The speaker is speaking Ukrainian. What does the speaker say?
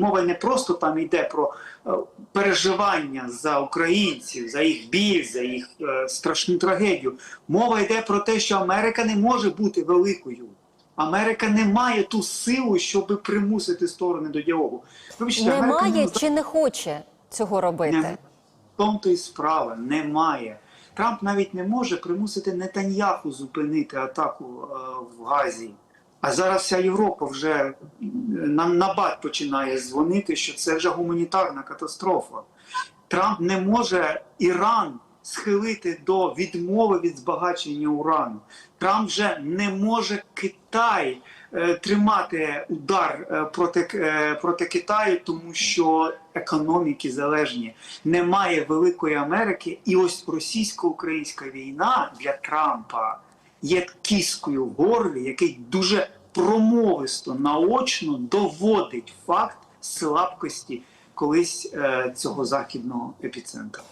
Мова не просто там йде про е, переживання за українців, за їх біль, за їх е, страшну трагедію. Мова йде про те, що Америка не може бути великою. Америка не має ту силу, щоб примусити сторони до діалогу. Вибачте, Америка Немає не чи не хоче цього робити? не, в тому то й справа немає. Трамп навіть не може примусити Нетаньяху зупинити атаку е, в Газі. А зараз вся Європа вже м, на, на бат починає дзвонити, що це вже гуманітарна катастрофа. Трамп не може Іран схилити до відмови від збагачення урану. Трамп вже не може Китай е, тримати удар е, проти, е, проти Китаю, тому що економіки залежні. Немає великої Америки, і ось російсько-українська війна для Трампа є кіскою в горлі, який дуже промовисто наочно доводить факт слабкості колись е, цього західного епіцентру.